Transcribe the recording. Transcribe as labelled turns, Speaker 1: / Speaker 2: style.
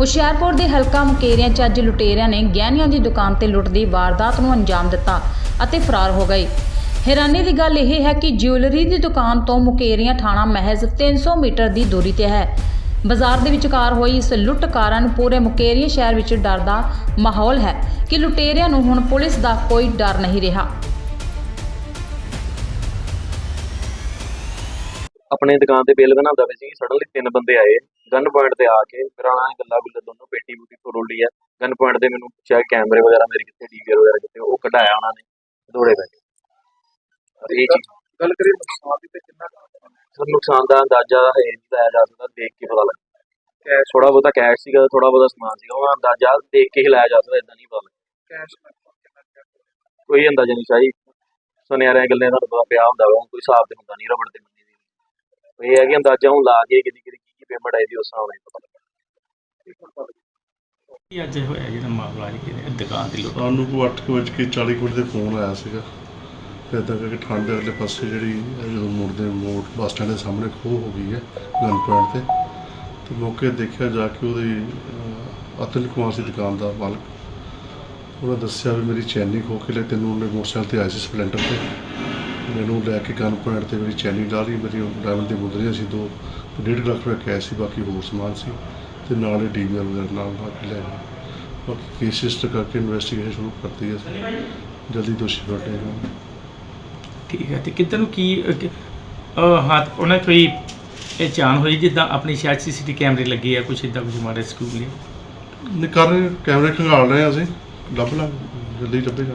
Speaker 1: ਹੁਸ਼ਿਆਰਪੁਰ ਦੇ ਹਲਕਾ ਮੁਕੇਰੀਆਂ 'ਚ ਅੱਜ ਲੁਟੇਰਿਆਂ ਨੇ ਗਹਿਣਿਆਂ ਦੀ ਦੁਕਾਨ ਤੇ ਲੁੱਟ ਦੀ ਵਾਰਦਾਤ ਨੂੰ ਅੰਜਾਮ ਦਿੱਤਾ ਅਤੇ ਫਰਾਰ ਹੋ ਗਏ। ਹੈਰਾਨੀ ਦੀ ਗੱਲ ਇਹ ਹੈ ਕਿ ਜਿਊਲਰੀ ਦੀ ਦੁਕਾਨ ਤੋਂ ਮੁਕੇਰੀਆਂ ਥਾਣਾ ਮਹਿਜ਼ 300 ਮੀਟਰ ਦੀ ਦੂਰੀ ਤੇ ਹੈ। ਬਾਜ਼ਾਰ ਦੇ ਵਿਚਕਾਰ ਹੋਈ ਇਸ ਲੁੱਟ ਕਾਰਨ ਪੂਰੇ ਮੁਕੇਰੀਆਂ ਸ਼ਹਿਰ ਵਿੱਚ ਡਰ ਦਾ ਮਾਹੌਲ ਹੈ ਕਿ ਲੁਟੇਰਿਆਂ ਨੂੰ ਹੁਣ ਪੁਲਿਸ ਦਾ ਕੋਈ ਡਰ ਨਹੀਂ ਰਿਹਾ।
Speaker 2: ਆਪਣੇ ਦੁਕਾਨ ਤੇ ਬਿੱਲ ਬਣਾਉਂਦਾ ਪਈ ਸੀ ਸਡਨਲੀ ਤਿੰਨ ਬੰਦੇ ਆਏ ਗਨ ਪੁਆਇੰਟ ਤੇ ਆ ਕੇ ਨੇ ਗੱਲਾਂ ਗੁੱਲਾਂ ਦੋਨੋਂ ਪੇਟੀ ਬੂਟੀ ਤੋਂ ਰੋਲੀ ਆ। ਗਨ ਪੁਆਇੰਟ ਤੇ ਮੈਨੂੰ ਪੁੱਛਿਆ ਕੈਮਰੇ ਵਗੈਰਾ ਮੇਰੇ ਕਿੱਥੇ ਡੀਵੀਆਰ ਵਗੈਰਾ ਕਿੱਥੇ ਉਹ ਕਢਾਇਆ ਉਹਨਾਂ ਨੇ ਦੌੜੇ ਇਹ ਚੀਜ਼।
Speaker 3: ਗੱਲ ਕਰੀਏ ਨੁਕਸਾਨ ਦੀ ਤੇ ਕਿੰਨਾ?
Speaker 2: ਸਰ ਨੁਕਸਾਨ ਦਾ ਅੰਦਾਜ਼ਾ ਹੈ ਨਹੀਂ ਲਾਇਆ ਜਾ ਸਕਦਾ ਦੇਖ ਕੇ ਪਤਾ ਲੱਗ
Speaker 3: ਕੈਸ਼
Speaker 2: ਥੋੜਾ ਬਹੁਤਾ ਕੈਸ਼ ਸੀਗਾ ਥੋੜਾ ਬਹੁਤਾ ਸਮਾਨ ਸੀਗਾ ਉਹਦਾ ਅੰਦਾਜ਼ਾ ਦੇਖ ਕੇ ਹੀ ਲਾਇਆ ਜਾ ਸਕਦਾ ਇਦਾਂ ਨਹੀਂ ਪਤਾ ਲੱਗਦਾ।
Speaker 3: ਕੈਸ਼?
Speaker 2: ਕੋਈ ਅੰਦਾਜ਼ਾ ਨਹੀਂ ਚਾਹੀ ਸੁਨਿਆਰਿਆਂ ਗੱਲਾਂ ਤੁਹਾਨੂੰ ਪਤਾ ਪਿਆ ਹੁੰਦਾ ਵਾ ਕੋਈ ਹਿਸਾਬ ਤੇ ਹੁੰਦਾ ਨਹੀਂ ਰਬੜ ਤੇ ਦੀ ਇਹ ਹੈ ਕਿ ਅੰਦਾਜ਼ਾ ਹੁਣ ਲਾ ਕੇ ਕਿਹਦੀ ਕਿਹਦੀ ਕੀ ਪੇਮੈਂਟ ਆਈ ਦੀ ਉਸ ਹਿਸਾਬ ਨਾਲ ਹੀ ਪਤਾ ਲੱਗਦਾ।
Speaker 4: ਇਹ ਅੱਜ ਹੋਇਆ ਜਿਹੜਾ ਮਾਮਲਾ ਜੀ ਕਿ ਦੁਕਾਨ ਦੀ ਲੁੱਟ
Speaker 5: ਸਾਨੂੰ ਕੋ 8:40 ਮਿੰਟ ਦੇ ਫੋਨ ਆਇਆ ਸੀਗਾ। ਫਿਰ ਇੱਦਾਂ ਕਰਕੇ ਠੰਡ ਦੇ ਅਗਲੇ ਪਾਸੇ ਜਿਹੜੀ ਜਦੋਂ ਮੁੜਦੇ ਮੋੜ ਬੱਸ ਸਟੈਂਡ ਦੇ ਸਾਹਮਣੇ ਖੋਹ ਹੋ ਗਈ ਹੈ ਗਨ ਪੁਆਇੰਟ ਤੇ। ਤੇ ਮੌਕੇ ਤੇ ਦੇਖਿਆ ਜਾ ਕੇ ਉਹਦੀ ਅਤੁਲ ਕੁਮਾਰ ਸੀ ਦੁਕਾਨ ਦਾ ਮਾਲਕ। ਉਹਨੇ ਦੱਸਿਆ ਵੀ ਮੇਰੀ ਚੈਨੀ ਖੋ ਕੇ ਲੈ ਤੈਨੂੰ ਉਹਨੇ ਮੋਟਰਸਾਈਕਲ ਤੇ ਆਇਆ ਸੀ ਸਪਲੈਂਡਰ ਤੇ। ਮੈਨੂੰ ਲੈ ਕੇ ਗਨ ਪੁਆਇੰਟ ਤੇ ਮੇਰੀ ਚੈਨੀ ਲਾ ਲਈ ਮੇਰੀ ਡਾਇਮੰਡ ਦੀ ਮੁੰਦਰੀਆਂ ਸੀ ਦੋ ਤੇ ਡੇਢ ਲੱਖ ਰੁਪਏ ਕੈਸ਼ ਸੀ ਬਾਕੀ ਹੋਰ ਸਮਾਨ ਸੀ ਤੇ ਨਾਲ ਹੀ ਡੀਵੀਆਰ ਵਗੈਰਾ ਨਾਲ ਲਾ ਕੇ ਲੈ ਗਏ। ਬਾਕੀ ਕੇਸ ਰਜਿਸਟਰ ਕਰਕੇ ਇਨਵੈਸਟੀਗੇਸ਼ਨ ਸ਼ੁਰੂ ਕਰਤੀ ਹੈ ਅਸੀਂ ਜਲਦੀ ਦੋਸ਼ੀ ਫੜੇ ਜਾਣਗੇ
Speaker 4: ਠੀਕ ਹੈ ਤੇ ਕਿੱਧਰ ਨੂੰ ਕੀ ਅਹ, ਹੱਥ ਉਹਨਾਂ ਕੋਈ ਇਹ ਚਾਨ ਹੋਈ ਜਿੱਦਾਂ ਆਪਣੀ ਸ਼ਾਇਦ ਸੀਸੀਟੀ ਕੈਮਰੇ ਲੱਗੇ ਆ ਕੁਛ ਇਦਾਂ ਕੁਝ ਮਾਰੇ ਸਕੂਲ ਲਈ
Speaker 5: ਨਿਕਾਲ ਰਹੇ ਕੈਮਰੇ ਖੰਗਾਲ ਰਹੇ ਹਾਂ ਅਸੀਂ। ਲੱਭ ਲਾਂਗੇ ਜਲਦੀ ਲੱਭੇਗਾ।